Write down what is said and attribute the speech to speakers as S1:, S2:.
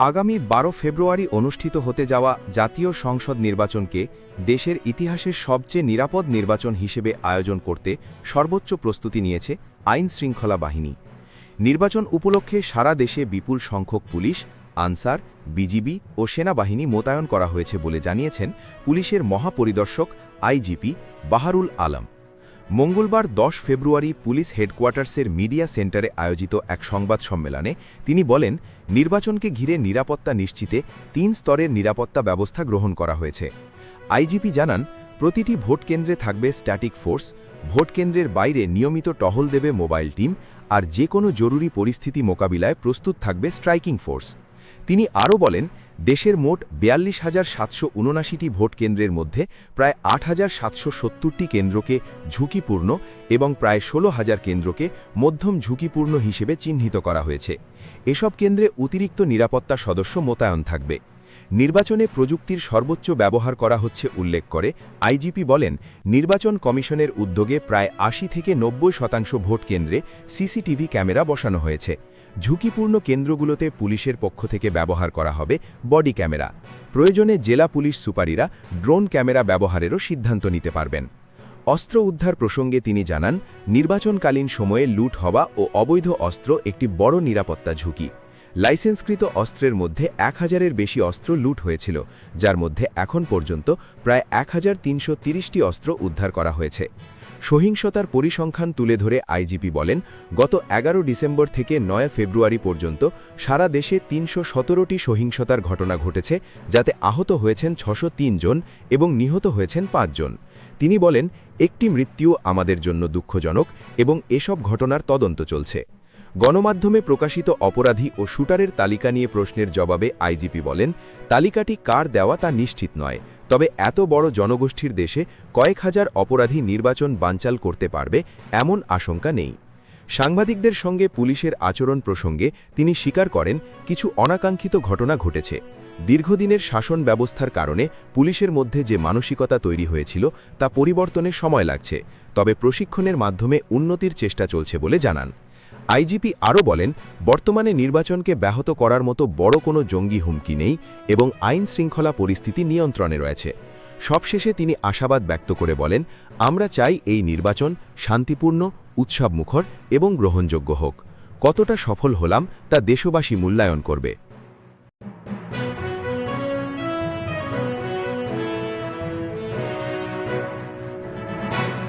S1: আগামী বারো ফেব্রুয়ারি অনুষ্ঠিত হতে যাওয়া জাতীয় সংসদ নির্বাচনকে দেশের ইতিহাসের সবচেয়ে নিরাপদ নির্বাচন হিসেবে আয়োজন করতে সর্বোচ্চ প্রস্তুতি নিয়েছে আইন শৃঙ্খলা বাহিনী। নির্বাচন উপলক্ষে সারা দেশে বিপুল সংখ্যক পুলিশ, আনসার, বিজিবি ও সেনাবাহিনী মোতায়েন করা হয়েছে বলে জানিয়েছেন পুলিশের মহাপরিদর্শক আইজিপি বাহারুল আলম। মঙ্গলবার দশ ফেব্রুয়ারি পুলিশ হেডকোয়ার্টার্সের মিডিয়া সেন্টারে আয়োজিত এক সংবাদ সম্মেলনে তিনি বলেন, নির্বাচনকে ঘিরে নিরাপত্তা নিশ্চিতে তিন স্তরের নিরাপত্তা ব্যবস্থা গ্রহণ করা হয়েছে। আইজিপি জানান, প্রতিটি ভোট কেন্দ্রে থাকবে স্ট্যাটিক ফোর্স, ভোট কেন্দ্রের বাইরে নিয়মিত টহল দেবে মোবাইল টিম, আর যে কোনো জরুরি পরিস্থিতি মোকাবিলায় প্রস্তুত থাকবে স্ট্রাইকিং ফোর্স। তিনি আরও বলেন দেশের মোট বিয়াল্লিশ হাজার সাতশো উনআশিটি ভোট কেন্দ্রের মধ্যে প্রায় আট হাজার সাতশো সত্তরটি কেন্দ্রকে ঝুঁকিপূর্ণ এবং প্রায় ষোলো হাজার কেন্দ্রকে মধ্যম ঝুঁকিপূর্ণ হিসেবে চিহ্নিত করা হয়েছে। এসব কেন্দ্রে অতিরিক্ত নিরাপত্তা সদস্য মোতায়েন থাকবে। নির্বাচনে প্রযুক্তির সর্বোচ্চ ব্যবহার করা হচ্ছে উল্লেখ করে আইজিপি বলেন, নির্বাচন কমিশনের উদ্যোগে প্রায় আশি থেকে নব্বই শতাংশ ভোট কেন্দ্রে সিসিটিভি ক্যামেরা বসানো হয়েছে। ঝুঁকিপূর্ণ কেন্দ্রগুলোতে পুলিশের পক্ষ থেকে ব্যবহার করা হবে বডি ক্যামেরা। প্রয়োজনে জেলা পুলিশ সুপারিরা ড্রোন ক্যামেরা ব্যবহারেরও সিদ্ধান্ত নিতে পারবেন। অস্ত্র উদ্ধার প্রসঙ্গে তিনি জানান, নির্বাচনকালীন সময়ে লুট হওয়া ও অবৈধ অস্ত্র একটি বড় নিরাপত্তা ঝুঁকি। লাইসেন্সকৃত অস্ত্রের মধ্যে এক হাজারের বেশি অস্ত্র লুট হয়েছিল, যার মধ্যে এখন পর্যন্ত প্রায় এক হাজার অস্ত্র উদ্ধার করা হয়েছে। সহিংসতার পরিসংখ্যান তুলে ধরে আইজিপি বলেন, গত এগারো ডিসেম্বর থেকে নয় ফেব্রুয়ারি পর্যন্ত সারা দেশে তিনশো সতেরোটি সহিংসতার ঘটনা ঘটেছে, যাতে আহত হয়েছেন ছশো জন এবং নিহত হয়েছেন পাঁচজন তিনি বলেন, একটি মৃত্যু আমাদের জন্য দুঃখজনক এবং এসব ঘটনার তদন্ত চলছে। গণমাধ্যমে প্রকাশিত অপরাধী ও শুটারের তালিকা নিয়ে প্রশ্নের জবাবে আইজিপি বলেন, তালিকাটি কার দেওয়া তা নিশ্চিত নয়, তবে এত বড় জনগোষ্ঠীর দেশে কয়েক হাজার অপরাধী নির্বাচন বানচাল করতে পারবে এমন আশঙ্কা নেই। সাংবাদিকদের সঙ্গে পুলিশের আচরণ প্রসঙ্গে তিনি স্বীকার করেন, কিছু অনাকাঙ্ক্ষিত ঘটনা ঘটেছে। দীর্ঘদিনের শাসন ব্যবস্থার কারণে পুলিশের মধ্যে যে মানসিকতা তৈরি হয়েছিল, তা পরিবর্তনের সময় লাগছে, তবে প্রশিক্ষণের মাধ্যমে উন্নতির চেষ্টা চলছে বলে জানান। আইজিপি আরও বলেন, বর্তমানে নির্বাচনকে ব্যাহত করার মতো বড় কোনো জঙ্গি হুমকি নেই এবং আইন শৃঙ্খলা পরিস্থিতি নিয়ন্ত্রণে রয়েছে। সবশেষে তিনি আশাবাদ ব্যক্ত করে বলেন, আমরা চাই এই নির্বাচন শান্তিপূর্ণ, উৎসবমুখর এবং গ্রহণযোগ্য হোক। কতটা সফল হলাম তা দেশবাসী মূল্যায়ন করবে।